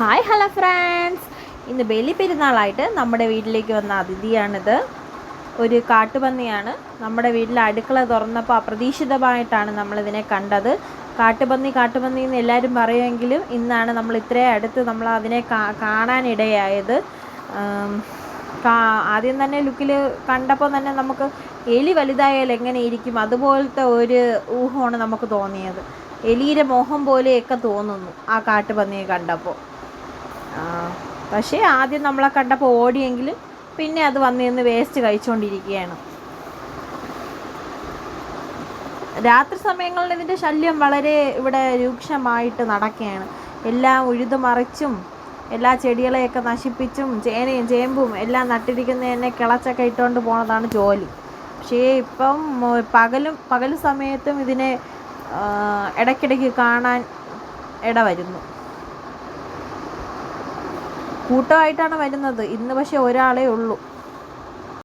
Hi hello friends ഇന്ന് ബലി പെരുന്നാളായിട്ട് നമ്മുടെ വീട്ടിലേക്ക് വന്ന അതിഥിയാണിത്. ഒരു കാട്ടുപന്നിയാണ്. നമ്മുടെ വീട്ടിൽ അടുക്കള തുറന്നപ്പോൾ അപ്രതീക്ഷിതമായിട്ടാണ് നമ്മളിതിനെ കണ്ടത്. കാട്ടുപന്നി കാട്ടുപന്നി എന്ന് എല്ലാവരും പറയുമെങ്കിലും ഇന്നാണ് നമ്മൾ ഇത്രയും അടുത്ത് നമ്മൾ അതിനെ കാണാനിടയായത്. ആദ്യം തന്നെ ലുക്കിൽ കണ്ടപ്പോൾ തന്നെ നമുക്ക് എലി വലുതായാൽ എങ്ങനെ ഇരിക്കും? അതുപോലത്തെ ഒരു ഊഹമാണ് നമുക്ക് തോന്നിയത്. എലിയുടെ മോഹം പോലെയൊക്കെ തോന്നുന്നു ആ കാട്ടുപന്നിയെ കണ്ടപ്പോൾ. പക്ഷേ ആദ്യം നമ്മളെ കണ്ടപ്പോൾ ഓടിയെങ്കിലും പിന്നെ അത് വന്ന് നിന്ന് വേസ്റ്റ് കഴിച്ചുകൊണ്ടിരിക്കുകയാണ് രാത്രി സമയങ്ങളിൽ ഇതിന്റെ ശല്യം വളരെ ഇവിടെ രൂക്ഷമായിട്ട് നടക്കുകയാണ്. എല്ലാം ഉഴുതു മറിച്ചും എല്ലാ ചെടികളെയൊക്കെ നശിപ്പിച്ചും ചേനയും ചേമ്പും എല്ലാം നട്ടിരിക്കുന്നതിനെ കിളച്ചൊക്കെ ഇട്ടുകൊണ്ട് പോണതാണ് ജോലി. പക്ഷേ ഇപ്പം പകലും പകൽ സമയത്തും ഇതിനെ ഇടയ്ക്കിടയ്ക്ക് കാണാൻ ഇട വരുന്നു കൂട്ടമായിട്ടാണ് വരുന്നത്. ഇന്ന് പക്ഷേ ഒരാളേ ഉള്ളൂ.